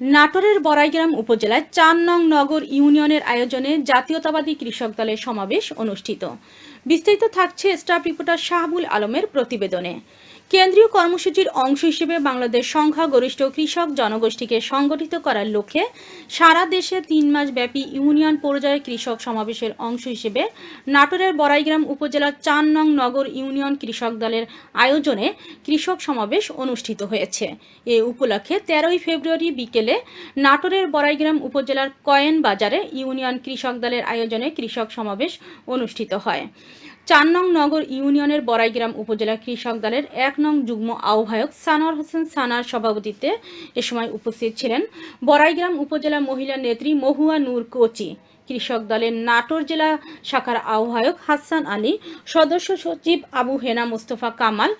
নাটোরের বড়াইগ্রাম উপজেলায় চার নং নগর ইউনিয়নের আয়োজনে জাতীয়তাবাদী কৃষক দলের সমাবেশ অনুষ্ঠিত। বিস্তারিত থাকছে স্টাফ রিপোর্টার শাহবুল আলমের প্রতিবেদনে। কেন্দ্রীয় কর্মসূচির অংশ হিসেবে বাংলাদেশ সংখ্যাগরিষ্ঠ কৃষক জনগোষ্ঠীকে সংগঠিত করার লক্ষ্যে সারা দেশে তিন মাস ব্যাপী ইউনিয়ন পর্যায়ে কৃষক সমাবেশের অংশ হিসেবে নাটোরের বড়াইগ্রাম উপজেলার চার নং নগর ইউনিয়ন কৃষক দলের আয়োজনে কৃষক সমাবেশ অনুষ্ঠিত হয়েছে। এ উপলক্ষে তেরোই ফেব্রুয়ারি বিকেলে নাটোরের বড়াইগ্রাম উপজেলার কয়েন বাজারে ইউনিয়ন কৃষক দলের আয়োজনে কৃষক সমাবেশ অনুষ্ঠিত হয়। চার নং নগর ইউনিয়নের বড়াইগ্রাম উপজেলা কৃষক দলের এক নং যুগ্ম আহ্বায়ক সানোয়ার হোসেন সানার সভাপতিত্বে এ সময় উপস্থিত ছিলেন বড়াইগ্রাম উপজেলা মহিলা নেত্রী মহুয়া নূর কোচি, কৃষক দলের নাটোর জেলা শাখার আহ্বায়ক হাসান আলী, সদস্য সচিব আবু হেনা মোস্তফা কামাল,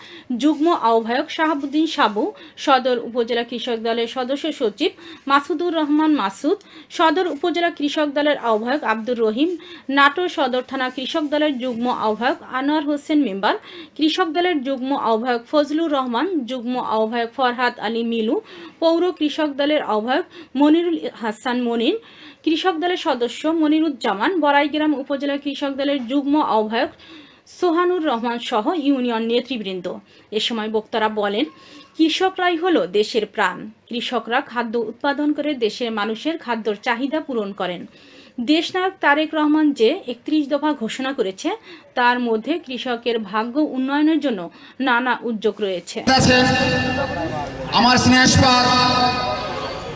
যুগ্ম আহ্বায়ক শাহাবুদ্দিন সাবু, সদর উপজেলা কৃষক দলের সদস্য সচিব মাসুদুর রহমান মাসুদ, সদর উপজেলা কৃষক দলের আহ্বায়ক আব্দুর রহিম, নাটোর সদর থানা কৃষক দলের যুগ্ম আহ্বায়ক আনোয়ার হোসেন মেম্বার, কৃষক দলের যুগ্ম আহ্বায়ক ফজলুর রহমান, যুগ্ম আহ্বায়ক ফরহাদ আলী মিলু, পৌর কৃষক দলের আহ্বায়ক মনিরুল হাসান মনির, কৃষক দলের সদস্য মনিরুজ্জামান, বড়াইগ্রাম উপজেলা কৃষক দলের যুগ্ম আহ্বায়ক সোহানুর রহমান সহ ইউনিয়ন নেতৃবৃন্দ। এ সময় বক্তারা বলেন, কৃষকরাই হলো দেশের প্রাণ। কৃষকরা খাদ্য উৎপাদন করে দেশের মানুষের খাদ্যর চাহিদা পূরণ করেন। দেশনায়ক তারেক রহমান যে একত্রিশ দফা ঘোষণা করেছে, তার মধ্যে কৃষকের ভাগ্য উন্নয়নের জন্য নানা উদ্যোগ রয়েছে। আমার স্নেহস্পদ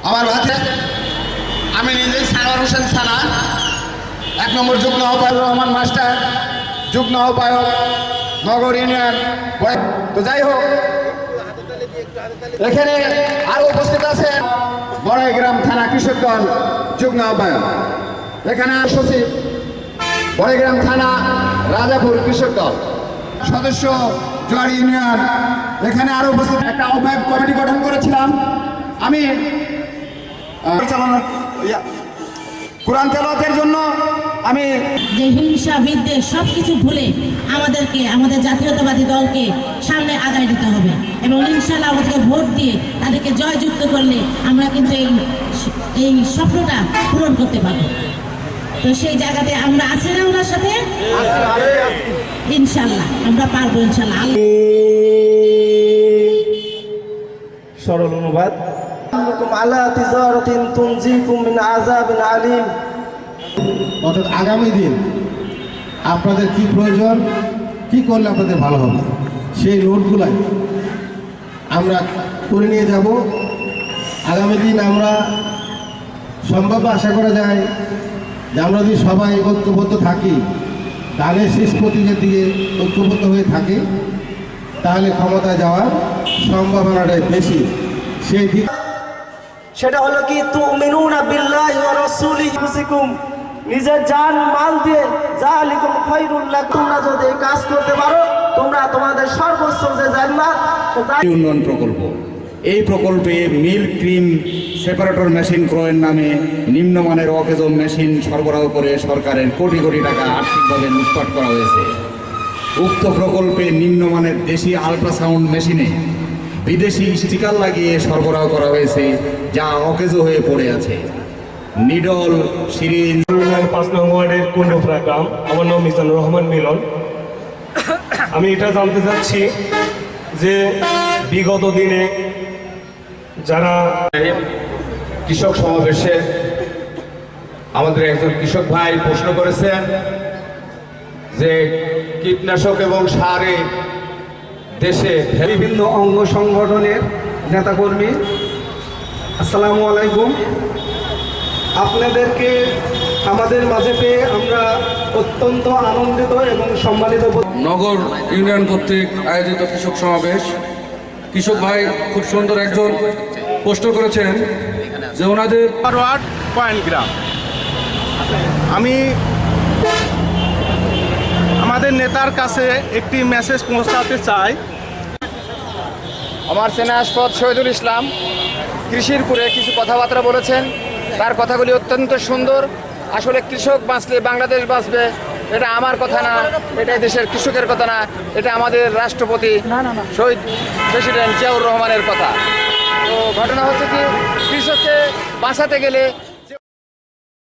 আমার ভাতে, আমি নিজেই সানোয়ার হোসেন সানা, এক নম্বর যুগ্ম আহ্বায়ক রহমান মাস্টার, যুগ্ম আহ্বায়ক নগর ইউনিয়ন তো যাই হোক, এখানে আরও উপস্থিত আছে আছেন বড়াইগ্রাম থানা কৃষক দল যুগ্ম আহ্বায়ক। এখানে সচিব। বড়াইগ্রাম থানা, রাজাপুর কৃষক দল। সদস্য জোয়ার ইউনিয়ন, এখানে আরও উপস্থিত। একটা আহ্বায়ক কমিটি গঠন করেছিলাম। আমি কোরআন তেলাওয়াতের জন্য আমি যে হিংসা, বিদ্বেষ সব কিছু ভুলে আমাদেরকে, আমাদের জাতীয়তাবাদী দলকে সামনে আগায় দিতে হবে। এবং ইনশাল্লাহ আমাদেরকে ভোট দিয়ে তাদেরকে জয়যুক্ত করলে আমরা কিন্তু এই এই স্বপ্নটা পূরণ করতে পারব। তো সেই জায়গাতে আমরা আছি না ওনার সাথে? ইনশাল্লাহ, আমরা পারব ইনশাল্লাহ। সরল অনুবাদ। অর্থাৎ আগামী দিন আপনাদের কি প্রয়োজন, কি করলে আপনাদের ভালো হবে, সেই নোটগুলাই আমরা করে নিয়ে যাব। আগামী দিন আমরা সম্ভাব্য আশা করা যায় যে আমরা যদি সবাই ঐক্যবদ্ধ থাকি ধানের শেষ প্রতীকের দিকে ঐক্যবদ্ধ হয়ে থাকি তাহলে ক্ষমতা যাওয়ার সম্ভাবনাটাই বেশি। সেই দিক সেটা হলো কি তুমিনুনা বিল্লাহি ওয়া রাসূলিহি ফুসিকুম নিজের জান মাল দিয়ে জালিকুম খায়রুল লাকুম তোমরা যদি কাজ করতে পারো তোমরা তোমাদের সর্বোচ্চ যে জান্নাত উন্নয়ন প্রকল্প। এই প্রকল্পে মিল্ক ক্রিম সেপারেটর মেশিন ক্রয়ের নামে নিম্নমানের অকেজো মেশিন সরবরাহ করে সরকারের কোটি কোটি টাকা আর্থিকভাবে লুটপাট করা হয়েছে। উক্ত প্রকল্পে নিম্নমানের দেশি আল্ট্রাসাউন্ড মেশিনে বিদেশি স্টিকার লাগিয়ে সরবরাহ করা হয়েছে, যা অকেজো হয়ে পড়ে আছে। নিডল ইউনিয়ন পাঁচ নং ওয়ার্ডের কুণ্ডুপুরা গ্রাম। আমার নাম মিজানুর রহমান মিলন। আমি এটা জানতে চাচ্ছি যে বিগত দিনে যারা কৃষক সমাবেশে আমাদের একজন কৃষক ভাই প্রশ্ন করেছেন যে কীটনাশক এবং সারে দেশে বিভিন্ন অঙ্গ সংগঠনের নেতাকর্মী আসসালামু আলাইকুম। আপনাদেরকে আমাদের মাঝে পেয়ে আমরা অত্যন্ত আনন্দিত এবং সম্মানিত নগর ইউনিয়ন কর্তৃক আয়োজিত কৃষক সমাবেশ কৃষক ভাই খুব সুন্দর একজন প্রশ্ন করেছেন যে ওনাদের ফরওয়ার্ড পয়েন্ট গ্রাম। আমি আমাদের নেতার কাছে একটি মেসেজ পৌঁছাতে চাই। আমার সেনাস্পদ শহীদুল ইসলাম কৃষির উপরে কিছু কথাবার্তা বলেছেন। তার কথাগুলি অত্যন্ত সুন্দর। আসলে কৃষক বাঁচলে বাংলাদেশ বাঁচবে। এটা আমার কথা না এটা দেশের কৃষকের কথা না এটা আমাদের রাষ্ট্রপতি শহীদ প্রেসিডেন্ট জিয়াউর রহমানের কথা। তো ঘটনা হচ্ছে কি কৃষককে বাঁচাতে গেলে